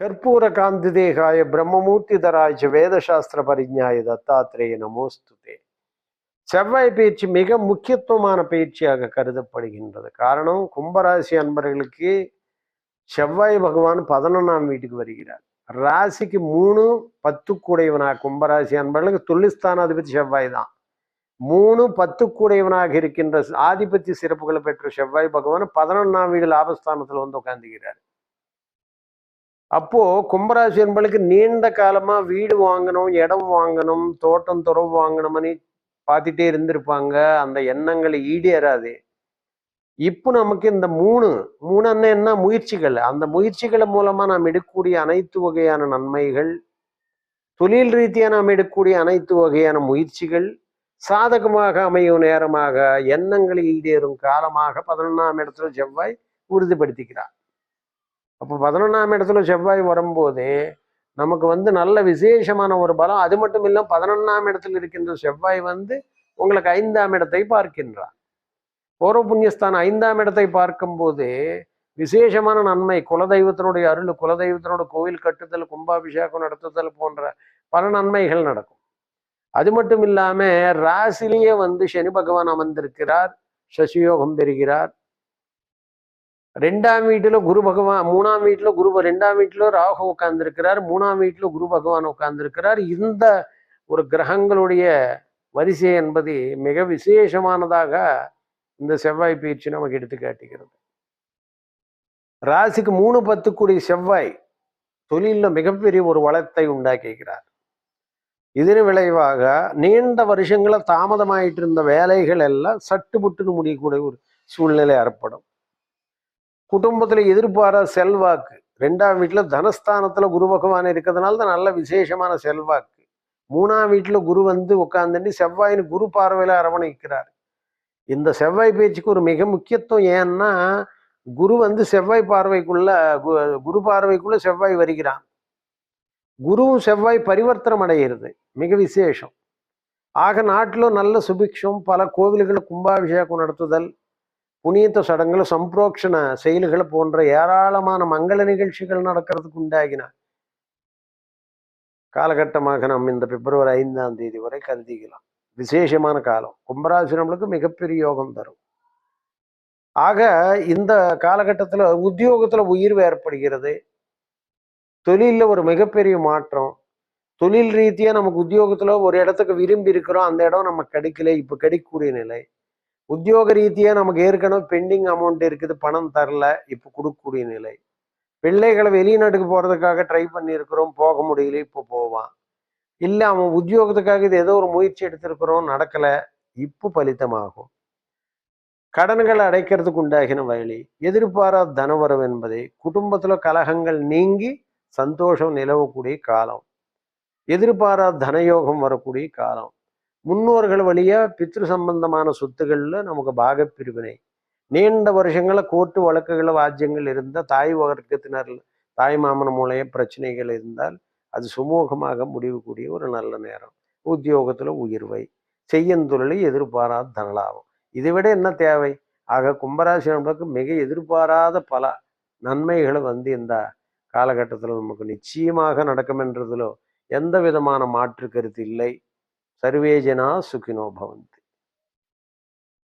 கற்பூர காந்தி தேகாய பிரம்மமூர்த்தி பிரம்மமூர்த்திதராஜ வேதசாஸ்திர பரிஞாய தத்தாத்திரேய நமோஸ்துதே செவ்வாய் பயிற்சி மிக முக்கியத்துவமான பயிற்சியாக கருதப்படுகின்றது காரணம் கும்பராசி அன்பர்களுக்கு செவ்வாய் பகவான் பதினொன்றாம் வீட்டுக்கு வருகிறார் ராசிக்கு மூணு பத்து கூடையவனா கும்பராசி அன்பர்களுக்கு தொழில்ஸ்தானாதிபதி செவ்வாய் தான் மூணு பத்து கூடையவனாக இருக்கின்ற ஆதிபத்திய சிறப்புகளை பெற்ற செவ்வாய் பகவான் பதினொன்னாம் வீடு லாபஸ்தானத்தில் வந்து உட்காந்துக்கிறார் அப்போ கும்பராசி என்பளுக்கு நீண்ட காலமா வீடு வாங்கணும் இடம் வாங்கணும் தோட்டம் துறவு வாங்கணும்னு பார்த்துட்டே இருந்திருப்பாங்க. அந்த எண்ணங்களை ஈடேறாது. இப்போ நமக்கு இந்த மூணு மூணு அண்ணன் என்ன? முயற்சிகள். அந்த முயற்சிகள் மூலமா நாம் எடுக்கக்கூடிய அனைத்து வகையான நன்மைகள் தொழில் ரீதியாக நாம் எடுக்கக்கூடிய அனைத்து வகையான முயற்சிகள் சாதகமாக அமையும் நேரமாக எண்ணங்கள் ஈடேறும் காலமாக பதினொன்றாம் இடத்துல செவ்வாய் உறுதிப்படுத்திக்கிறார். அப்போ பதினொன்றாம் இடத்துல செவ்வாய் வரும்போது நமக்கு வந்து நல்ல விசேஷமான ஒரு பலம் அது மட்டும் இல்லை பதினொன்றாம் இடத்துல இருக்கின்ற செவ்வாய் வந்து உங்களுக்கு ஐந்தாம் இடத்தை பார்க்கின்றார். பூர்வ புண்ணியஸ்தானம் ஐந்தாம் இடத்தை பார்க்கும்போது விசேஷமான நன்மை குலதெய்வத்தினுடைய அருள் குலதெய்வத்தினோட கோவில் கட்டுதல் கும்பாபிஷேகம் நடத்துதல் போன்ற பல நன்மைகள் நடக்கும். அது மட்டும் இல்லாம ராசிலேயே வந்து சனி பகவான் அமர்ந்திருக்கிறார் சசியோகம் பெறுகிறார். ரெண்டாம் வீட்டுல குரு பகவான் மூணாம் வீட்டுல குரு ரெண்டாம் வீட்டுல ராகு உட்கார்ந்துருக்கிறார் மூணாம் வீட்டுல குரு பகவான் உட்கார்ந்துருக்கிறார். இந்த ஒரு கிரகங்களுடைய வரிசை என்பது மிக விசேஷமானதாக இந்த செவ்வாய் பயிற்சி நமக்கு எடுத்து காட்டுகிறது. ராசிக்கு மூணு பத்துக்குடி செவ்வாய் தொழிலில் மிகப்பெரிய ஒரு வளத்தை உண்டாக்கிக்கிறார் இதன் விளைவாக நீண்ட வருஷங்களை தாமதமாயிட்டு இருந்த வேலைகள் எல்லாம் சட்டு புட்டுன்னு முடியக்கூடிய ஒரு சூழ்நிலை ஏற்படும். குடும்பத்துல எதிர்பாராத செல்வாக்கு. ரெண்டாம் வீட்டுல தனஸ்தானத்துல குரு பகவான் இருக்கிறதுனால தான் நல்ல விசேஷமான செல்வாக்கு. மூணாம் வீட்டுல குரு வந்து உட்காந்துட்டு செவ்வாயின் குரு பார்வையில அரவணைக்கிறார். இந்த செவ்வாய் பேச்சுக்கு ஒரு மிக முக்கியத்துவம் ஏன்னா குரு வந்து செவ்வாய் பார்வைக்குள்ள குரு பார்வைக்குள்ள செவ்வாய் வருகிறான். குருவும் செவ்வாய் பரிவர்த்தனம் அடைகிறது. மிக விசேஷம். ஆக நாட்டில் நல்ல சுபிக்ஷம் பல கோவில்களை கும்பாபிஷேகம் நடத்துதல் புனித சடங்குகள் சம்பிரோக்ஷண செயல்கள் போன்ற ஏராளமான மங்கள நிகழ்ச்சிகள் நடக்கிறதுக்கு உண்டாகின காலகட்டமாக நம்ம இந்த பிப்ரவரி ஐந்தாம் தேதி வரை கருதிக்கலாம் விசேஷமான காலம். கும்பராசி நம்மளுக்கு மிகப்பெரிய யோகம் தரும். ஆக இந்த காலகட்டத்தில் உத்தியோகத்துல உயிர்வு ஏற்படுகிறது. தொழிலில் ஒரு மிகப்பெரிய மாற்றம். தொழில் ரீதியாக நமக்கு உத்தியோகத்தில் ஒரு இடத்துக்கு விரும்பி இருக்கிறோம் அந்த இடம் நமக்கு கிடைக்கல இப்போ கிடைக்கக்கூடிய நிலை. உத்தியோக ரீதியாக நமக்கு ஏற்கனவே பெண்டிங் அமௌண்ட் இருக்குது பணம் தரல இப்போ கொடுக்கக்கூடிய நிலை. பிள்ளைகளை வெளிநாட்டுக்கு போகிறதுக்காக ட்ரை பண்ணியிருக்கிறோம் போக முடியல இப்போ போவான். இல்லை அவன் உத்தியோகத்துக்காக இது ஏதோ ஒரு முயற்சி எடுத்திருக்கிறோம் நடக்கலை இப்போ பலித்தமாகும். கடன்களை அடைக்கிறதுக்கு உண்டாகின வழி எதிர்பாராத தனவரவு என்பதை குடும்பத்தில் கலகங்கள் நீங்கி சந்தோஷம் நிலவக்கூடிய காலம். எதிர்பாராத தனயோகம் வரக்கூடிய காலம். முன்னோர்கள் வழியா பித்ரு சம்பந்தமான சொத்துக்களில் நமக்கு பாகப்பிரிவினை. நீண்ட வருஷங்களில் கோர்ட்டு வழக்குகள் வாஜ்யங்கள் இருந்தால் தாய் வர்க்கத்தினர் தாய் மாமன் மூலைய பிரச்சனைகள் இருந்தால் அது சுமூகமாக முடிவு கூடிய ஒரு நல்ல நேரம். உத்தியோகத்தில் உயர்வை செய்யந்தொழிலை எதிர்பாராத தனலாகும் இதை விட என்ன தேவை? ஆக கும்பராசி நண்பருக்கு மிக எதிர்பாராத பல நன்மைகளை வந்து இந்த காலகட்டத்தில் நமக்கு நிச்சயமாக நடக்கும் என்றதிலோ எந்த விதமான மாற்று கருத்து இல்லை. சர்வேஜனா சுகினோ பவந்தி.